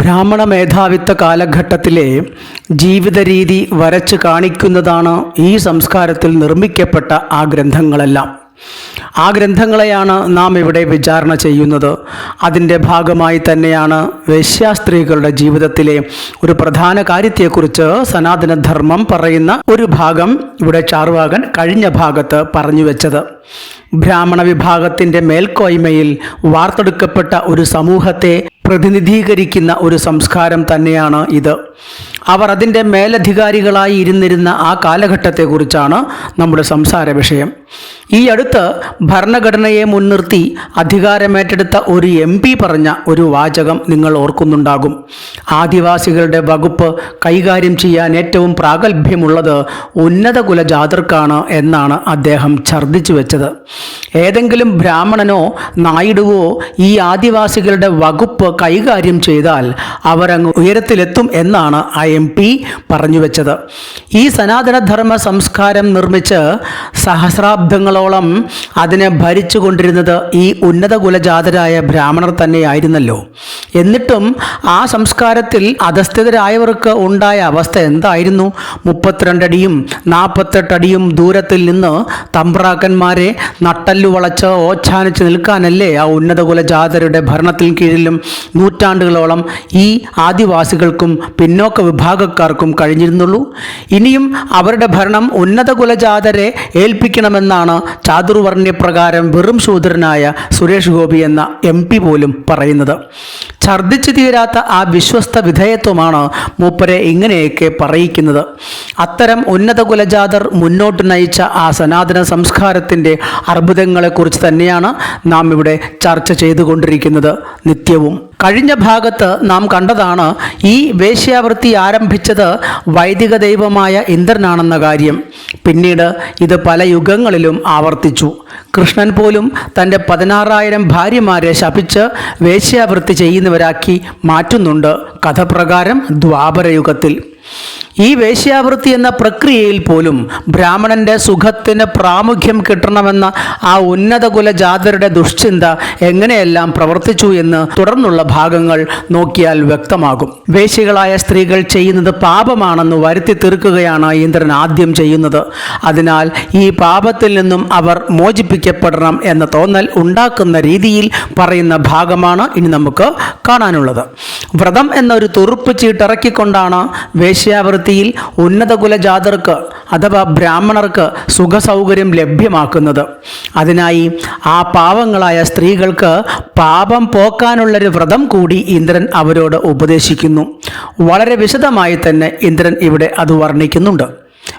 ബ്രാഹ്മണ മേധാവിത്വ കാലഘട്ടത്തിലെ ജീവിത രീതി വരച്ച് കാണിക്കുന്നതാണ് ഈ സംസ്കാരത്തിൽ നിർമ്മിക്കപ്പെട്ട ആ ഗ്രന്ഥങ്ങളെല്ലാം. ആ ഗ്രന്ഥങ്ങളെയാണ് നാം ഇവിടെ വിചാരണ ചെയ്യുന്നത്. അതിന്റെ ഭാഗമായി തന്നെയാണ് വേശ്യാസ്ത്രീകളുടെ ജീവിതത്തിലെ ഒരു പ്രധാന കാര്യത്തെക്കുറിച്ച് സനാതനധർമ്മം പറയുന്ന ഒരു ഭാഗം ഇവിടെ ചാർവാകൻ കഴിഞ്ഞ ഭാഗത്ത് പറഞ്ഞു വെച്ചത്. ബ്രാഹ്മണ വിഭാഗത്തിന്റെ മേൽക്കോയ്മയിൽ വാർത്തെടുക്കപ്പെട്ട ഒരു സമൂഹത്തെ പ്രതിനിധീകരിക്കുന്ന ഒരു സംസ്കാരം തന്നെയാണ് ഇത്. അവർ അതിന്റെ മേലധികാരികളായി ഇരുന്നിരുന്ന ആ കാലഘട്ടത്തെക്കുറിച്ചാണ് നമ്മുടെ സംസാര വിഷയം. ഈ അടുത്ത് ഭരണഘടനയെ മുൻനിർത്തി അധികാരമേറ്റെടുത്ത ഒരു എം പി പറഞ്ഞ ഒരു വാചകം നിങ്ങൾ ഓർക്കുന്നുണ്ടാകും. ആദിവാസികളുടെ വകുപ്പ് കൈകാര്യം ചെയ്യാൻ ഏറ്റവും പ്രാഗൽഭ്യമുള്ളത് ഉന്നത കുലജാതർക്കാണ് എന്നാണ് അദ്ദേഹം ഛർദ്ദിച്ചു വെച്ചത്. ഏതെങ്കിലും ബ്രാഹ്മണനോ നായിഡുവോ ഈ ആദിവാസികളുടെ വകുപ്പ് കൈകാര്യം ചെയ്താൽ അവരങ്ങ് ഉയരത്തിലെത്തും എന്നാണ് ആ എം പി പറഞ്ഞു വെച്ചത്. ഈ സനാതനധർമ്മ സംസ്കാരം നിർമ്മിച്ച് സഹസ്രാബ്ദങ്ങളോളം അതിനെ ഭരിച്ചു കൊണ്ടിരുന്നത് ഈ ഉന്നത കുലജാതരായ ബ്രാഹ്മണർ തന്നെയായിരുന്നല്ലോ. എന്നിട്ടും ആ സംസ്കാരത്തിൽ അധസ്ഥിതരായവർക്ക് ഉണ്ടായ അവസ്ഥ എന്തായിരുന്നു? മുപ്പത്തിരണ്ടടിയും നാൽപ്പത്തെട്ടടിയും ദൂരത്തിൽ നിന്ന് തമ്പ്രാക്കന്മാരെ നട്ടല്ലു വളച്ച് ഓച്ഛാനിച്ച് നിൽക്കാനല്ലേ ആ ഉന്നത കുലജാതരുടെ ഭരണത്തിൽ കീഴിലും നൂറ്റാണ്ടുകളോളം ഈ ആദിവാസികൾക്കും പിന്നോക്ക വിഭാഗക്കാർക്കും കഴിഞ്ഞിരുന്നുള്ളൂ. ഇനിയും അവരുടെ ഭരണം ഉന്നത കുലജാതരെ ഏൽപ്പിക്കണമെന്നാണ് ചാതുർവർണ്യപ്രകാരം വെറും ശൂദ്രനായ സുരേഷ് ഗോപി എന്ന എം പി പോലും പറയുന്നത്. ഛർദ്ദിച്ചു തീരാത്ത ആ വിശ്വസ്ത വിധേയത്വമാണ് മൂപ്പരെ ഇങ്ങനെയൊക്കെ പറയിക്കുന്നത്. അത്തരം ഉന്നത കുലജാതർ മുന്നോട്ട് നയിച്ച ആ സനാതന സംസ്കാരത്തിന്റെ അർബുദങ്ങളെക്കുറിച്ച് തന്നെയാണ് നാം ഇവിടെ ചർച്ച ചെയ്തുകൊണ്ടിരിക്കുന്നത് നിത്യവും. കഴിഞ്ഞ ഭാഗത്ത് നാം കണ്ടതാണ് ഈ വേശ്യാവൃത്തി ആരംഭിച്ചത് വൈദിക ദൈവമായ ഇന്ദ്രനാണെന്ന കാര്യം. പിന്നീട് ഇത് പല യുഗങ്ങളിലും ആവർത്തിച്ചു. കൃഷ്ണൻ പോലും തന്റെ പതിനാറായിരം ഭാര്യമാരെ ശപിച്ച് വേശ്യാവൃത്തി ചെയ്യുന്നവരാക്കി മാറ്റുന്നുണ്ട്. കഥപ്രകാരം ദ്വാപരയുഗത്തിൽ. ഈ വേശ്യാവൃത്തി എന്ന പ്രക്രിയയിൽ പോലും ബ്രാഹ്മണന്റെ സുഖത്തിന് പ്രാമുഖ്യം കിട്ടണമെന്ന ആ ഉന്നത കുലജാതരുടെ ദുഷ്ചിന്ത എങ്ങനെയെല്ലാം പ്രവർത്തിച്ചു എന്ന് തുടർന്നുള്ള ഭാഗങ്ങൾ നോക്കിയാൽ വ്യക്തമാകും. വേശികളായ സ്ത്രീകൾ ചെയ്യുന്നത് പാപമാണെന്ന് വരുത്തി തീർക്കുകയാണ് ഇന്ദ്രൻ ആദ്യം ചെയ്യുന്നത്. അതിനാൽ ഈ പാപത്തിൽ നിന്നും അവർ മോചിപ്പിക്കപ്പെടണം എന്ന തോന്നൽ ഉണ്ടാക്കുന്ന രീതിയിൽ പറയുന്ന ഭാഗമാണ് ഇനി നമുക്ക് കാണാനുള്ളത്. വ്രതം എന്നൊരു തുറുപ്പ് ചീട്ടിറക്കിക്കൊണ്ടാണ് വേശ്യാവൃത്തിയിൽ ഉന്നത കുലജാതർക്ക് അഥവാ ബ്രാഹ്മണർക്ക് സുഖസൗകര്യം ലഭ്യമാക്കുന്നത്. അതിനായി ആ പാവങ്ങളായ സ്ത്രീകൾക്ക് പാപം പോക്കാനുള്ളൊരു വ്രതം കൂടി ഇന്ദ്രൻ അവരോട് ഉപദേശിക്കുന്നു. വളരെ വിശദമായി തന്നെ ഇന്ദ്രൻ ഇവിടെ അത് വർണിക്കുന്നുണ്ട്.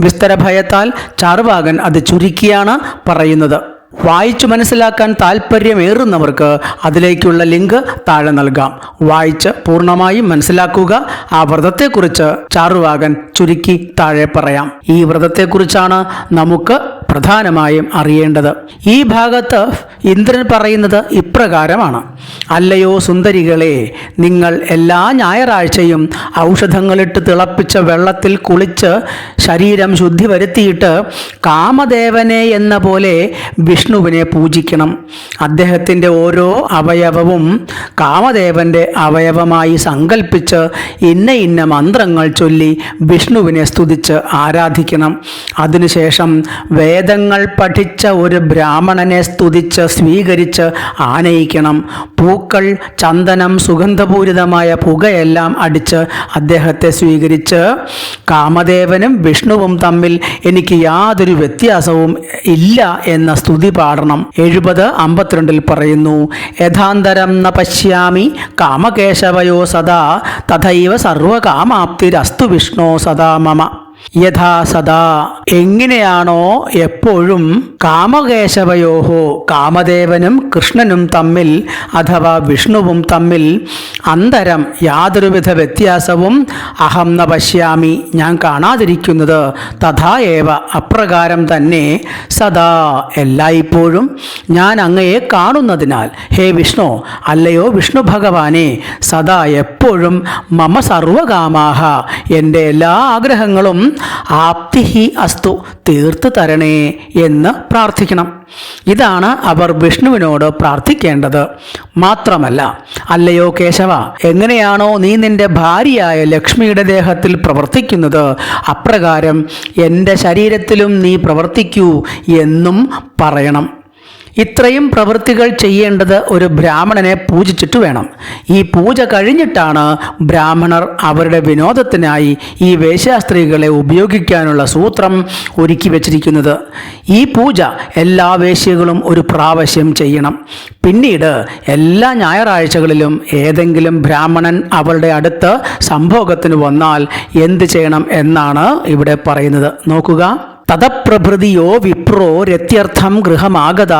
വിസ്തരഭയത്താൽ ചാർവാകൻ അത് ചുരുക്കിയാണ് പറയുന്നത്. വായിച്ചു മനസ്സിലാക്കാൻ താല്പര്യമേറുന്നവർക്ക് അതിലേക്കുള്ള ലിങ്ക് താഴെ നൽകാം. വായിച്ച് പൂർണമായും മനസ്സിലാക്കുക. ആ വ്രതത്തെക്കുറിച്ച് ചാറുവാകൻ ചുരുക്കി താഴെ പറയാം. ഈ വ്രതത്തെക്കുറിച്ചാണ് നമുക്ക് പ്രധാനമായും അറിയേണ്ടത്. ഈ ഭാഗത്ത് ഇന്ദ്രൻ പറയുന്നത് ഇപ്രകാരമാണ്. അല്ലയോ സുന്ദരികളെ നിങ്ങൾ എല്ലാ ഞായറാഴ്ചയും ഔഷധങ്ങളിട്ട് തിളപ്പിച്ച വെള്ളത്തിൽ കുളിച്ച് ശരീരം ശുദ്ധി വരുത്തിയിട്ട് കാമദേവനെ എന്ന പോലെ വിഷ്ണുവിനെ പൂജിക്കണം. അദ്ദേഹത്തിന്റെ ഓരോ അവയവവും കാമദേവന്റെ അവയവമായി സങ്കല്പിച്ച് ഇന്ന ഇന്ന മന്ത്രങ്ങൾ ചൊല്ലി വിഷ്ണുവിനെ സ്തുതിച്ച് ആരാധിക്കണം. അതിനുശേഷം വേദങ്ങൾ പഠിച്ച ഒരു ബ്രാഹ്മണനെ സ്തുതിച്ച് സ്വീകരിച്ച് ആനയിക്കണം. പൂക്കൾ ചന്ദനം സുഗന്ധപൂരിതമായ പുകയെല്ലാം അടിച്ച് അദ്ദേഹത്തെ സ്വീകരിച്ച് കാമദേവനും വിഷ്ണുവും തമ്മിൽ എനിക്ക് യാതൊരു വ്യത്യാസവും ഇല്ല എന്ന സ്തുതി പാടണം. എഴുപത് അമ്പത്തിരണ്ടിൽ പറയുന്നു യഥാന്തരം ന പശ്യാമി കാമകേശവയോ സദാ തഥൈവ സർവകാമാപ്തിരസ്തു വിഷ്ണോ സദാ മമ. യഥാ സദാ. എങ്ങനെയാണോ എപ്പോഴും കാമകേശവയോഹോ കാമദേവനും കൃഷ്ണനും തമ്മിൽ അഥവാ വിഷ്ണുവും തമ്മിൽ അന്തരം യാതൊരുവിധ വ്യത്യാസവും അഹം ന പശ്യാമി. ഞാൻ കാണാതിരിക്കുന്നത് തഥാ ഏവ അപ്രകാരം തന്നെ സദാ എല്ലായ്പ്പോഴും ഞാൻ അങ്ങയെ കാണുന്നതിനാൽ. ഹേ വിഷ്ണു അല്ലയോ വിഷ്ണു ഭഗവാനെ സദാ എപ്പോഴും മമ സർവകാമാഹ. എന്റെ എല്ലാ ആഗ്രഹങ്ങളും ആപ്തിഹി അസ്തു തീർത്തു തരണേ എന്ന് പ്രാർത്ഥിക്കണം. ഇതാണ് അവർ വിഷ്ണുവിനോട് പ്രാർത്ഥിക്കേണ്ടത്. മാത്രമല്ല അല്ലയോ കേശവ എങ്ങനെയാണോ നീ നിന്റെ ഭാര്യയായ ലക്ഷ്മിയുടെ ദേഹത്തിൽ പ്രവർത്തിക്കുന്നത്? അപ്രകാരം എന്റെ ശരീരത്തിലും നീ പ്രവർത്തിക്കൂ എന്നും പറയണം. ഇത്രയും പ്രവൃത്തികൾ ചെയ്യേണ്ടത് ഒരു ബ്രാഹ്മണനെ പൂജിച്ചിട്ട് വേണം. ഈ പൂജ കഴിഞ്ഞിട്ടാണ് ബ്രാഹ്മണർ അവരുടെ വിനോദത്തിനായി ഈ വേശ്യാസ്ത്രീകളെ ഉപയോഗിക്കാനുള്ള സൂത്രം ഒരുക്കി വച്ചിരിക്കുന്നത്. ഈ പൂജ എല്ലാ വേശ്യകളും ഒരു പ്രാവശ്യം ചെയ്യണം. പിന്നീട് എല്ലാ ഞായറാഴ്ചകളിലും ഏതെങ്കിലും ബ്രാഹ്മണൻ അവളുടെ അടുത്ത് സംഭോഗത്തിന് വന്നാൽ എന്ത് ചെയ്യണം എന്നാണ് ഇവിടെ പറയുന്നത്. നോക്കുക. തതപ്രഭൃതിയോ വിപ്രോ രത്യർത്ഥം ഗൃഹമാഗത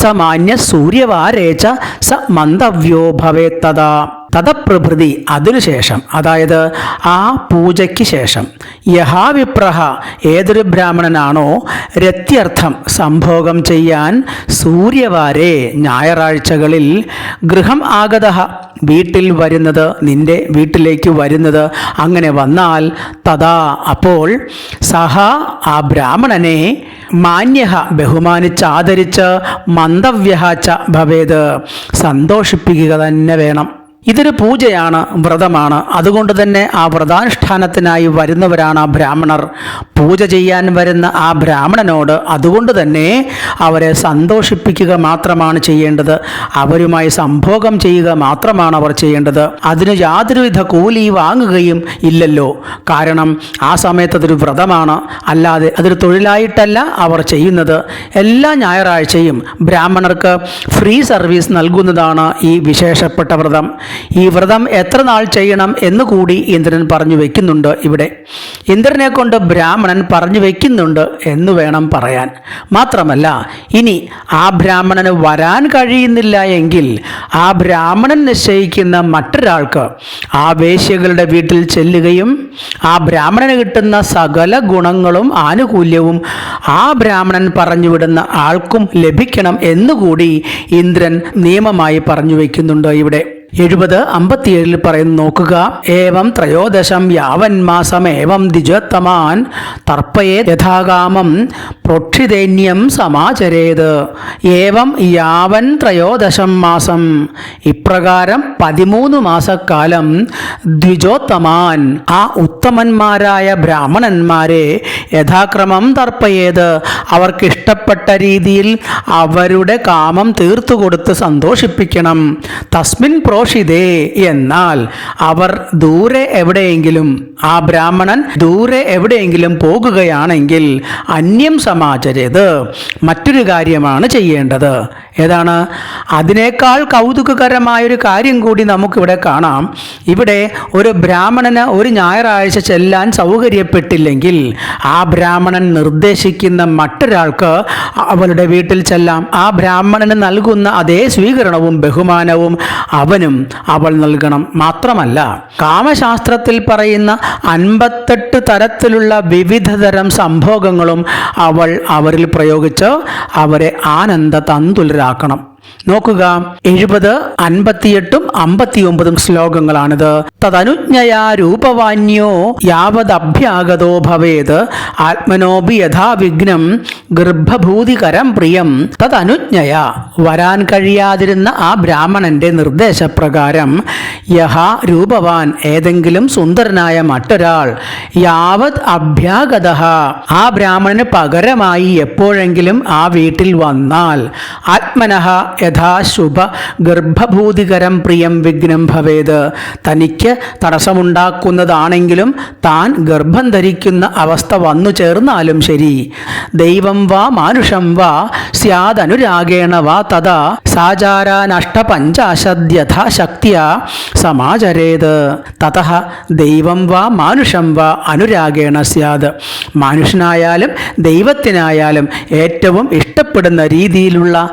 സ മാന്യ സൂര്യവാരേച്ച സ മന്ദവ്യോ ഭവേത്തതാ. തതപ്രഭൃതി അതിനുശേഷം അതായത് ആ പൂജയ്ക്ക് ശേഷം യഹാവിപ്രഹ ഏതൊരു ബ്രാഹ്മണനാണോ രത്യർത്ഥം സംഭോഗം ചെയ്യാൻ സൂര്യവാരെ ഞായറാഴ്ചകളിൽ ഗൃഹം ആഗത. വീട്ടിൽ വരുന്നത് നിന്റെ വീട്ടിലേക്ക് വരുന്നത് അങ്ങനെ വന്നാൽ തഥാ അപ്പോൾ സഹ ആ ബ്രാഹ്മണനെ മാന്യ ബഹുമാനിച്ച് ആദരിച്ച് മന്ദവ്യഹ ച ഭവേത്. സന്തോഷിപ്പിക്കുക തന്നെ വേണം. ഇതൊരു പൂജയാണ് വ്രതമാണ്. അതുകൊണ്ട് തന്നെ ആ വ്രതാനുഷ്ഠാനത്തിനായി വരുന്നവരാണ് ആ ബ്രാഹ്മണർ. പൂജ ചെയ്യാൻ വരുന്ന ആ ബ്രാഹ്മണനോട് അതുകൊണ്ട് തന്നെ അവരെ സന്തോഷിപ്പിക്കുക മാത്രമാണ് ചെയ്യേണ്ടത്. അവരുമായി സംഭോഗം ചെയ്യുക മാത്രമാണ് അവർ ചെയ്യേണ്ടത്. അതിന് യാതൊരുവിധ കൂലി വാങ്ങുകയും ഇല്ലല്ലോ. കാരണം ആ സമയത്ത് അതൊരു വ്രതമാണ്. അല്ലാതെ അതൊരു തൊഴിലായിട്ടല്ല അവർ ചെയ്യുന്നത്. എല്ലാ ഞായറാഴ്ചയും ബ്രാഹ്മണർക്ക് ഫ്രീ സർവീസ് നൽകുന്നതാണ് ഈ വിശേഷപ്പെട്ട വ്രതം. ഈ വ്രതം എത്ര നാൾ ചെയ്യണം എന്ന് കൂടി ഇന്ദ്രൻ പറഞ്ഞു വെക്കുന്നുണ്ട് ഇവിടെ. ഇന്ദ്രനെ കൊണ്ട് ബ്രാഹ്മണൻ പറഞ്ഞു വെക്കുന്നുണ്ട് എന്ന് വേണം പറയാൻ. മാത്രമല്ല ഇനി ആ ബ്രാഹ്മണന് വരാൻ കഴിയുന്നില്ല എങ്കിൽ ആ ബ്രാഹ്മണൻ നിശ്ചയിക്കുന്ന മറ്റൊരാൾക്ക് ആ വേശ്യകളുടെ വീട്ടിൽ ചെല്ലുകയും ആ ബ്രാഹ്മണന് കിട്ടുന്ന സകല ഗുണങ്ങളും ആനുകൂല്യവും ആ ബ്രാഹ്മണൻ പറഞ്ഞുവിടുന്ന ആൾക്കും ലഭിക്കണം എന്നുകൂടി ഇന്ദ്രൻ നിയമമായി പറഞ്ഞു വയ്ക്കുന്നുണ്ട് ഇവിടെ. എഴുപത് അമ്പത്തിയേഴിൽ പറയുന്നു നോക്കുക. ഏവം ത്രയോദശം യാവൻ മാസം ഏവം ദ്വിജത്തമാൻ തർപ്പയെ യഥാകാമം പ്രോക്ഷിതൈന്യം സമാചരേത് ഏവം യാവൻ ത്രയോദശം മാസം ഇപ്രകാരം പതിമൂന്ന് മാസക്കാലം ദ്വിജോത്തമാൻ ആ ഉത്തമന്മാരായ ബ്രാഹ്മണന്മാരെ യഥാക്രമം തർപ്പയേത്. അവർക്കിഷ്ടപ്പെട്ട രീതിയിൽ അവരുടെ കാമം തീർത്തു കൊടുത്ത് സന്തോഷിപ്പിക്കണം. തസ്മിൻ പ്രോഷിതേ എന്നാൽ അവർ ദൂരെ എവിടെയെങ്കിലും ആ ബ്രാഹ്മണൻ ദൂരെ എവിടെയെങ്കിലും പോകുകയാണെങ്കിൽ അന്യം സമാചരത് മറ്റൊരു കാര്യമാണ് ചെയ്യേണ്ടത്. ഏതാണ്? അതിനേക്കാൾ കൗതുകകരമായൊരു കാര്യം കൂടി നമുക്കിവിടെ കാണാം. ഇവിടെ ഒരു ബ്രാഹ്മണന് ഒരു ഞായറാഴ്ച ചെല്ലാൻ സൗകര്യപ്പെട്ടില്ലെങ്കിൽ ആ ബ്രാഹ്മണൻ നിർദ്ദേശിക്കുന്ന മറ്റൊരാൾക്ക് അവളുടെ വീട്ടിൽ ചെല്ലാം. ആ ബ്രാഹ്മണന് നൽകുന്ന അതേ സ്വീകരണവും ബഹുമാനവും അവനും അവൾ നൽകണം. മാത്രമല്ല കാമശാസ്ത്രത്തിൽ പറയുന്ന അൻപത്തെട്ട് തരത്തിലുള്ള വിവിധതരം സംഭോഗങ്ങളും അവൾ അവരിൽ പ്രയോഗിച്ച് അവരെ ആനന്ദ തന്തുലരാക്കണം നോക്കുക. എഴുപത് അൻപത്തിയെട്ടും അമ്പത്തിയൊമ്പതും ശ്ലോകങ്ങളാണിത്. തദനുജ്ഞയാ രൂപവാന്യോ യാവദഭ്യാഗതോ ഭവേത്. ആത്മനോപി യഥാവിഘ്നം ഗർഭഭൂതികരം പ്രിയം. തദനുജ്ഞയ വരാൻ കഴിയാതിരുന്ന ആ ബ്രാഹ്മണന്റെ നിർദ്ദേശപ്രകാരം. യഹ രൂപവാൻ ഏതെങ്കിലും സുന്ദരനായ മറ്റൊരാൾ യാവത് അഭ്യാഗത ആ ബ്രാഹ്മണന് പകരമായി എപ്പോഴെങ്കിലും ആ വീട്ടിൽ വന്നാൽ ആത്മനഃ യഥാശുഭ ഗർഭഭൂതികരം പ്രിയം വിഘ്നം ഭവേത്. തനിക്ക് തടസ്സമുണ്ടാക്കുന്നതാണെങ്കിലും താൻ ഗർഭം ധരിക്കുന്ന അവസ്ഥ വന്നു ചേർന്നാലും ശരി. ദൈവം വാ മാനുഷം വാ സ്യാദനുരാഗേണ വാ തഥാ സാചാരാനഷ്ടപഞ്ചാശദ്യഥാശക്തിയ സമാചരേത്. തത ദൈവം വാ മാനുഷം വാ അനുരാഗേണ സ്യാദ് മനുഷ്യനായാലും ദൈവത്തിനായാലും ഏറ്റവും ഇഷ്ടപ്പെടുന്ന രീതിയിലുള്ള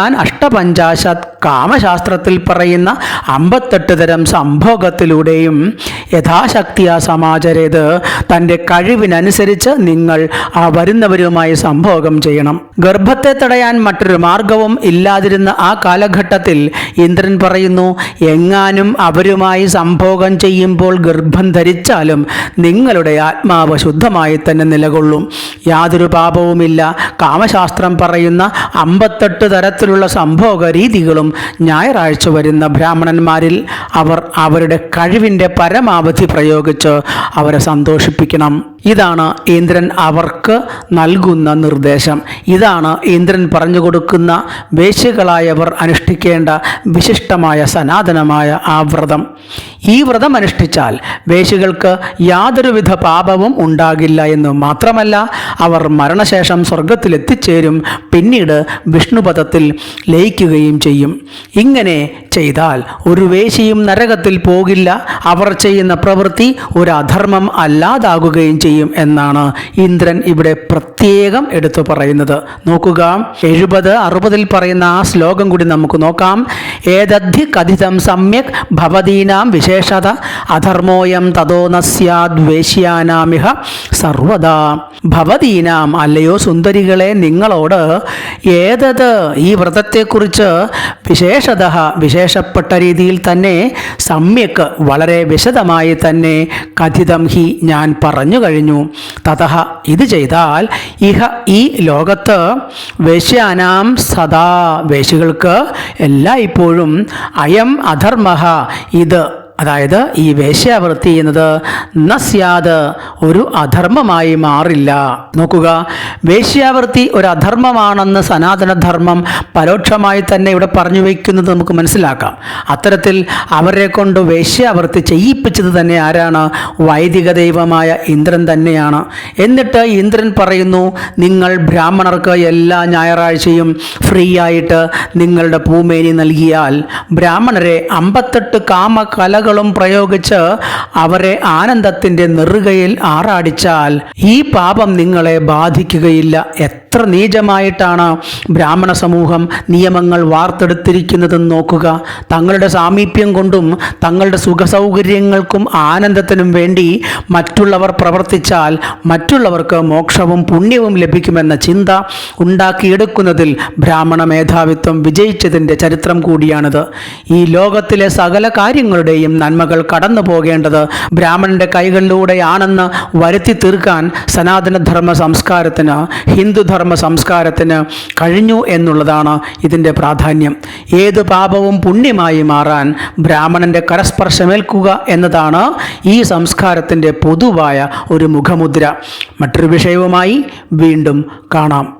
സാചാരാൻ അഷ്ടപഞ്ചാശത് കാമശാസ്ത്രത്തിൽ പറയുന്ന അമ്പത്തെട്ട് തരം സംഭോഗത്തിലൂടെയും യഥാശക്തിയാ സമാചരേത്. തന്റെ കഴിവിനനുസരിച്ച് നിങ്ങൾ ആ വരുന്നവരുമായി സംഭോഗം ചെയ്യണം. ഗർഭത്തെ തടയാൻ മറ്റൊരു മാർഗവും ഇല്ലാതിരുന്ന ആ കാലഘട്ടത്തിൽ ഇന്ദ്രൻ പറയുന്നു എങ്ങാനും അവരുമായി സംഭോഗം ചെയ്യുമ്പോൾ ഗർഭം ധരിച്ചാലും നിങ്ങളുടെ ആത്മാവ് ശുദ്ധമായി തന്നെ നിലകൊള്ളും. യാതൊരു പാപവുമില്ല. കാമശാസ്ത്രം പറയുന്ന അമ്പത്തെട്ട് തരത്തിലുള്ള സംഭോഗ രീതികളും ഞായറാഴ്ച വരുന്ന ബ്രാഹ്മണന്മാരിൽ അവർ അവരുടെ കഴിവിന്റെ പരമാവധി പ്രയോഗിച്ച് അവരെ സന്തോഷിപ്പിക്കണം. ഇതാണ് ഇന്ദ്രൻ അവർക്ക് നൽകുന്ന നിർദ്ദേശം. ഇതാണ് ഇന്ദ്രൻ പറഞ്ഞു കൊടുക്കുന്ന വേശ്യകളായവർ അനുഷ്ഠിക്കേണ്ട വിശിഷ്ടമായ സനാതനമായ ആ വ്രതം. ഈ വ്രതം അനുഷ്ഠിച്ചാൽ വേശ്യകൾക്ക് യാതൊരുവിധ പാപവും ഉണ്ടാകില്ല എന്ന് മാത്രമല്ല അവർ മരണശേഷം സ്വർഗത്തിലെത്തിച്ചേരും പിന്നീട് വിഷ്ണുപദത്തിൽ ലയിക്കുകയും ചെയ്യും. ഇങ്ങനെ ചെയ്താൽ ഒരു വേശിയും നരകത്തിൽ പോകില്ല. അവർ ചെയ്യുന്ന പ്രവൃത്തി ഒരു അധർമ്മം അല്ലാതാകുകയും ചെയ്യും. എന്നാണ് ഇന്ദ്രൻ ഇവിടെ പ്രത്യേകം എടുത്തു പറയുന്നത്. നോക്കുക എഴുപത് അറുപതിൽ പറയുന്ന ആ ശ്ലോകം കൂടി നമുക്ക് നോക്കാം. ഏതദ്ധി കഥിതം സമ്യക് ഭവതീനാം വിശേഷത അധർമ്മോയം തതോ നസ്യാദ്വേഷ്യാനാമിഹ സർവദാ. ഭവതീനാം അല്ലയോ സുന്ദരികളെ നിങ്ങളോട് ഏതത് ഈ വ്രതത്തെക്കുറിച്ച് വിശേഷത വിശേഷപ്പെട്ട രീതിയിൽ തന്നെ സമ്യക്ക് വളരെ വിശദമായി തന്നെ കഥിതം ഹി ഞാൻ പറഞ്ഞു കഴിഞ്ഞു. തതഹ ഇത് ചെയ്താൽ ഇഹ ഈ ലോകത്ത് വേശ്യാനാം സദാ വേശികൾക്ക് എല്ലായ്പ്പോഴും അയം അധർമ്മ ഇത് അതായത് ഈ വേശ്യാവൃത്തി എന്നത് നസ്യാത് ഒരു അധർമ്മമായി മാറില്ല. നോക്കുക വേശ്യാവൃത്തി ഒരു അധർമ്മമാണെന്ന് സനാതനധർമ്മം പരോക്ഷമായി തന്നെ ഇവിടെ പറഞ്ഞു വയ്ക്കുന്നത് നമുക്ക് മനസ്സിലാക്കാം. അത്തരത്തിൽ അവരെ കൊണ്ട് വേശ്യാവൃത്തി ചെയ്യിപ്പിച്ചത് തന്നെ ആരാണ്? വൈദിക ദൈവമായ ഇന്ദ്രൻ തന്നെയാണ്. എന്നിട്ട് ഇന്ദ്രൻ പറയുന്നു നിങ്ങൾ ബ്രാഹ്മണർക്ക് എല്ലാ ഞായറാഴ്ചയും ഫ്രീ ആയിട്ട് നിങ്ങളുടെ ഭൂമേനി നൽകിയാൽ ബ്രാഹ്മണരെ അമ്പത്തെട്ട് കാമകലകൾ കളും പ്രയോഗിച്ച് അവരെ ആനന്ദത്തിന്റെ നെറുകയിൽ ആറാടിച്ചാൽ ഈ പാപം നിങ്ങളെ ബാധിക്കുകയില്ല. എത്ര നീചമായിട്ടാണ് ബ്രാഹ്മണ സമൂഹം നിയമങ്ങൾ വാർത്തെടുത്തിരിക്കുന്നതെന്ന് നോക്കുക. തങ്ങളുടെ സാമീപ്യം കൊണ്ടും തങ്ങളുടെ സുഖസൗകര്യങ്ങൾക്കും ആനന്ദത്തിനും വേണ്ടി മറ്റുള്ളവർ പ്രവർത്തിച്ചാൽ മറ്റുള്ളവർക്ക് മോക്ഷവും പുണ്യവും ലഭിക്കുമെന്ന ചിന്ത ഉണ്ടാക്കിയെടുക്കുന്നതിൽ ബ്രാഹ്മണ മേധാവിത്വം വിജയിച്ചതിന്റെ ചരിത്രം കൂടിയാണിത്. ഈ ലോകത്തിലെ സകല കാര്യങ്ങളുടെയും നന്മകൾ കടന്നു പോകേണ്ടത് ബ്രാഹ്മണന്റെ കൈകളിലൂടെയാണെന്ന് വരുത്തി തീർക്കാൻ സനാതനധർമ്മ സംസ്കാരത്തിന് ഹിന്ദുധർമ്മ സംസ്കാരത്തിന് കഴിഞ്ഞു എന്നുള്ളതാണ് ഇതിന്റെ പ്രാധാന്യം. ഏത് പാപവും പുണ്യമായി മാറാൻ ബ്രാഹ്മണന്റെ കരസ്പർശമേൽക്കുക എന്നതാണ് ഈ സംസ്കാരത്തിന്റെ പൊതുവായ ഒരു മുഖമുദ്ര. മറ്റൊരു വിഷയവുമായി വീണ്ടും കാണാം.